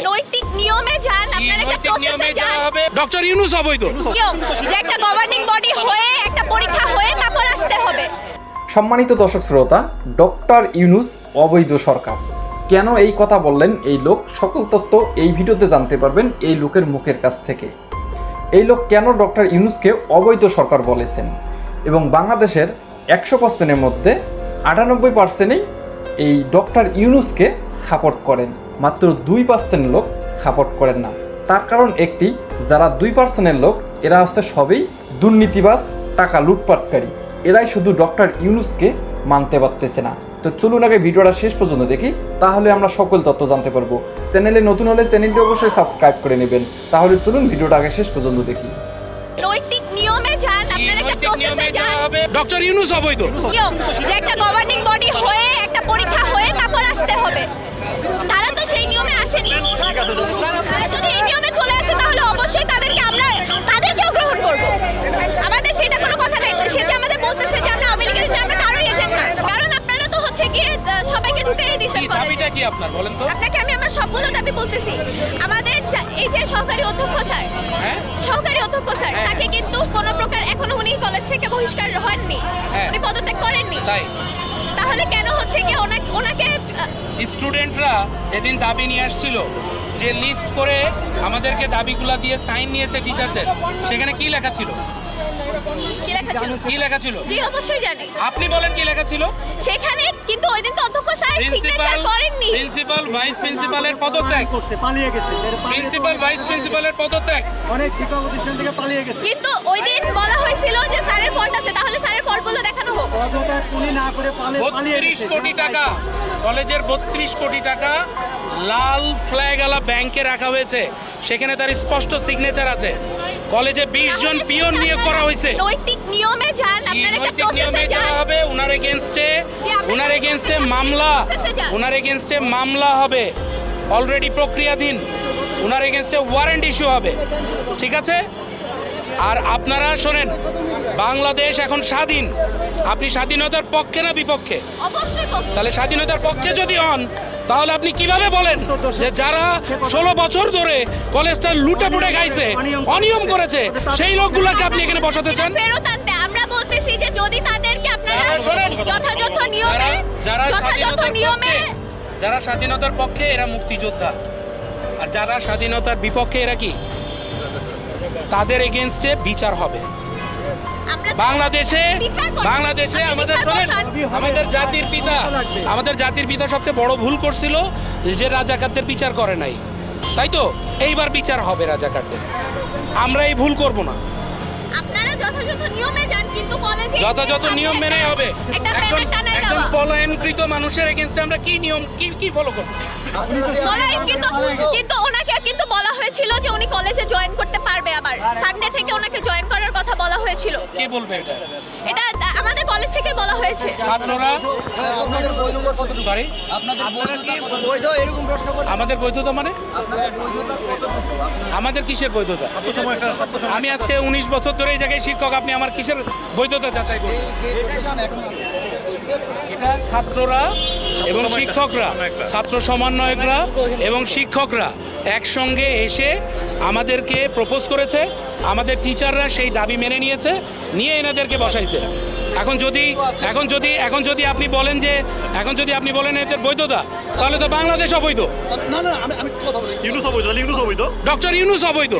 নৈতিক নিয়মে যান আপনারা একটা প্রসেসে যান। ডক্টর ইউনুস অবৈধ। যে একটা গভর্নিং বডি হয়ে একটা পরীক্ষা হয়ে তারপর আসতে হবে। সম্মানিত দর্শক শ্রোতা ডক্টর ইউনুস অবৈধ সরকার। কেন এই কথা বললেন এই লোক? সকল তথ্য এই ভিডিওতে জানতে পারবেন এই লোকের মুখের কাছ থেকে। এই লোক কেন ডক্টর ইউনুসকে অবৈধ সরকার বলেছেন? এবং বাংলাদেশের একশো পার্সেন্টের মধ্যে আটানব্বই পার্সেন্টেই এই ডক্টর ইউনুসকে সাপোর্ট করেন। মাত্র দুই পার্সেন্ট লোক সাপোর্ট করেন না। তার কারণ একটি যারা দুই পার্সেন্টের লোক এরা হচ্ছে সবই দুর্নীতিবাজ টাকা লুটপাটকারী। এরাই শুধু ডক্টর ইউনুসকে মানতে পারতেছে না। তো চলুন আগে ভিডিওটা শেষ পর্যন্ত দেখি তাহলে আমরা সকল তথ্য জানতে পারব। চ্যানেলে নতুন হলে চ্যানেলটি অবশ্যই সাবস্ক্রাইব করে নেবেন। তাহলে চলুন ভিডিওটা আগে শেষ পর্যন্ত দেখি। নৈতিক নিয়মে যান আপনারা একটা প্রসেসে যান। ডক্টর ইউনুস অবৈধ। নিয়ম যে একটা গভর্নিং বডি হয়ে একটা পরীক্ষা হয়ে তারপর আসতে হবে। আপনার বলেন তো। আপনাকে আমি আমার সবগুলো দাবি বলতেছি। আমাদের এই যে সহকারী অধ্যক্ষ স্যার হ্যাঁ? সহকারী অধ্যক্ষ স্যার হ্যাঁ। তাকে কিন্তু কোনো প্রকার এখনও উনি কলেজ থেকে বহিষ্কার হননি। হ্যাঁ। উনি পদত্যাগ করেননি। তাই? তাহলে কেন হচ্ছে কি ওনাকে ওনাকে স্টুডেন্টরা যেদিন দাবি নিয়ে আসছিল যে লিস্ট করে আমাদেরকে দাবিগুলা দিয়ে সাইন নিয়েছে টিচারদের সেখানে কি লেখা ছিল? কি লেখা ছিল? কি লেখা ছিল? জি অবশ্যই জানি। আপনি বলেন কি লেখা ছিল? সেখানে কিন্তু ওই দিন তো অধ্যক্ষ স্যার সিগনেচার করেননি। প্রিন্সিপাল ভাইস প্রিন্সিপালের পদত্যাগ। করছে পালিয়ে গেছে প্রিন্সিপাল ভাইস প্রিন্সিপালের পদত্যাগ। অনেক শিক্ষা প্রতিষ্ঠান থেকে পালিয়ে গেছে। কিন্তু ওই দিন বলা হয়েছিল যে স্যারের ফল্ট আছে তাহলে স্যারের ফল্টগুলো দেখানো হোক। পদত্যাগ উনি না করে পালিয়ে গেছে। কোটি টাকা। কলেজের বত্রিশ কোটি টাকা লাল ফ্ল্যাগওয়ালা ব্যাংকে রাখা হয়েছে। সেখানে তার স্পষ্ট সিগনেচার আছে। কলেজে বিশ জন তাহলে পিয়ন নিয়োগ করা হয়েছে। নৈতিক নিয়মে যান আপনারা একটা প্রসেসে যান। হবে? উনার এগেনস্টে যে আপনি উনার একটা এগেনস্টে process এ মামলা। process এ উনার এগেনস্টে মামলা হবে। অলরেডি প্রক্রিয়াধীন। উনার এগেনস্টে ওয়ারেন্ট ইস্যু হবে। ঠিক আছে? আর আপনারা শোনেন বাংলাদেশ এখন স্বাধীন। আপনি স্বাধীনতার পক্ষে না বিপক্ষে? তাহলে স্বাধীনতার পক্ষে যদি হন তাহলে আপনি কীভাবে বলেন যে যারা ষোলো বছর ধরে কলেজটা লুটে পুটে খাইছে অনিয়ম করেছে। সেই লোকগুলোকে আপনি এখানে বসাতে চান? এটা ফেরত আনতে আমরা বলতেছি যে যদি তাদেরকে আপনারা যারা যথাযথ নিয়মে যারা যথাযথ স্বাধীনতার নিয়মে পক্ষে যারা স্বাধীনতার পক্ষে এরা মুক্তিযোদ্ধা। আর যারা স্বাধীনতার বিপক্ষে এরা কি? তাদের এগেনস্টে বিচার হবে। বাংলাদেশে বাংলাদেশে আমাদের শোনেন আমাদের জাতির পিতা আমাদের জাতির পিতা সবচেয়ে বড় ভুল করছিল যে রাজাকারদের বিচার করে নাই। তাই তো? এইবার বিচার হবে রাজাকারদের। আমরা এই ভুল করব না। যথাযথ নিয়মে যান কিন্তু কলেজে যথাযথ নিয়ম মেনে হবে। একটা একজন একজন পলায়নকৃত মানুষের এগেনস্টে আমরা কি নিয়ম কি কি ফলো করব? বলা কিন্তু কিন্তু ওনাকে কিন্তু বলা হয়েছিল যে উনি হয়েছিল কে বলবে এটা? এটা আমাদের কলেজ থেকে বলা হয়েছে। ছাত্ররা? আপনাদের বৈধতা কতটুকু? সরি আপনাদের কতটুকু? বৈধ এরকম প্রশ্ন করছে আমাদের বৈধতা মানে? আমাদের কিসের বৈধতা? আমি আজকে উনিশ বছর ধরে এই জায়গায় শিক্ষক আপনি আমার কিসের বৈধতা যাচাই করবেন এই যে প্রতিষ্ঠান এখন আছে। এটা ছাত্ররা এবং শিক্ষকরা ছাত্র সমন্বয়করা এবং শিক্ষকরা একসঙ্গে এসে আমাদেরকে প্রপোজ করেছে। আমাদের টিচাররা সেই দাবি মেনে নিয়েছে। নিয়ে এনাদেরকে বসাইছে। এখন যদি এখন যদি এখন যদি আপনি বলেন যে এখন যদি আপনি বলেন এদের বৈধতা তাহলে তো বাংলাদেশ অবৈধ। না না আমি আমি কথা বলি। ইউনুস অবৈধ ইউনুস অবৈধ? ডক্টর ইউনুস অবৈধ।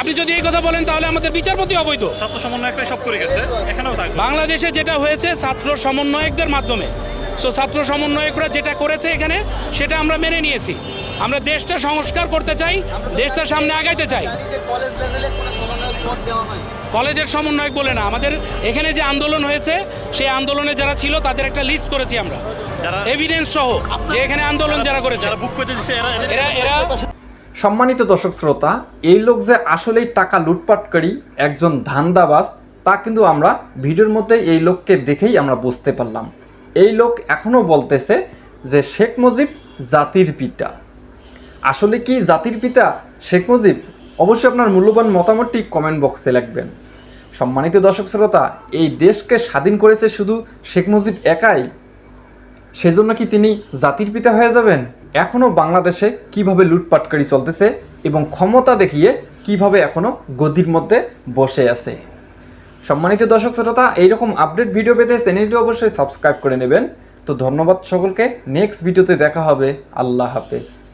আপনি যদি এই কথা বলেন তাহলে আমাদের বিচারপতি অবৈধ। ছাত্র সমন্বয়কটাই সব করে গেছে বাংলাদেশে যেটা হয়েছে ছাত্র সমন্বয়কদের মাধ্যমে। সো ছাত্র সমন্বয়করা যেটা করেছে এখানে সেটা আমরা মেনে নিয়েছি। আমরা দেশটা সংস্কার করতে চাই দেশটা সামনে আগাইতে চাই। জানি যে কলেজ লেভেলে কোনো সমন্বয় পদ দেওয়া কলেজের সমন্বয়ক বলে না আমাদের এখানে যে আন্দোলন হয়েছে সেই আন্দোলনে যারা ছিল তাদের একটা লিস্ট করেছি আমরা। এভিডেন্স সহ যে এখানে আন্দোলন যারা করেছে। এরা এরা সম্মানিত দর্শক শ্রোতা এই লোক যে আসলেই টাকা লুটপাটকারী একজন ধান্দাবাজ তা কিন্তু আমরা ভিডিওর মধ্যে এই লোককে দেখেই আমরা বুঝতে পারলাম। এই লোক এখনও বলতেছে যে শেখ মুজিব জাতির পিতা। আসলে কি জাতির পিতা শেখ মুজিব? অবশ্যই আপনার মূল্যবান মতামতটি কমেন্ট বক্সে লিখবেন। সম্মানিত দর্শক শ্রোতা, এই দেশকে স্বাধীন করেছে শুধু শেখ মুজিব একাই? সেজন্য কি তিনি জাতির পিতা হয়ে যাবেন? এখনও বাংলাদেশে কীভাবে লুটপাটকারী চলতেছে এবং ক্ষমতা দেখিয়ে কীভাবে এখনও গদির মধ্যে বসে আছে? সম্মানিত দর্শক শ্রোতা, এইরকম আপডেট ভিডিও পেতে চ্যানেলটি অবশ্যই সাবস্ক্রাইব করে নেবেন। তো ধন্যবাদ সকলকে নেক্সট ভিডিওতে দেখা হবে। আল্লাহ হাফেজ।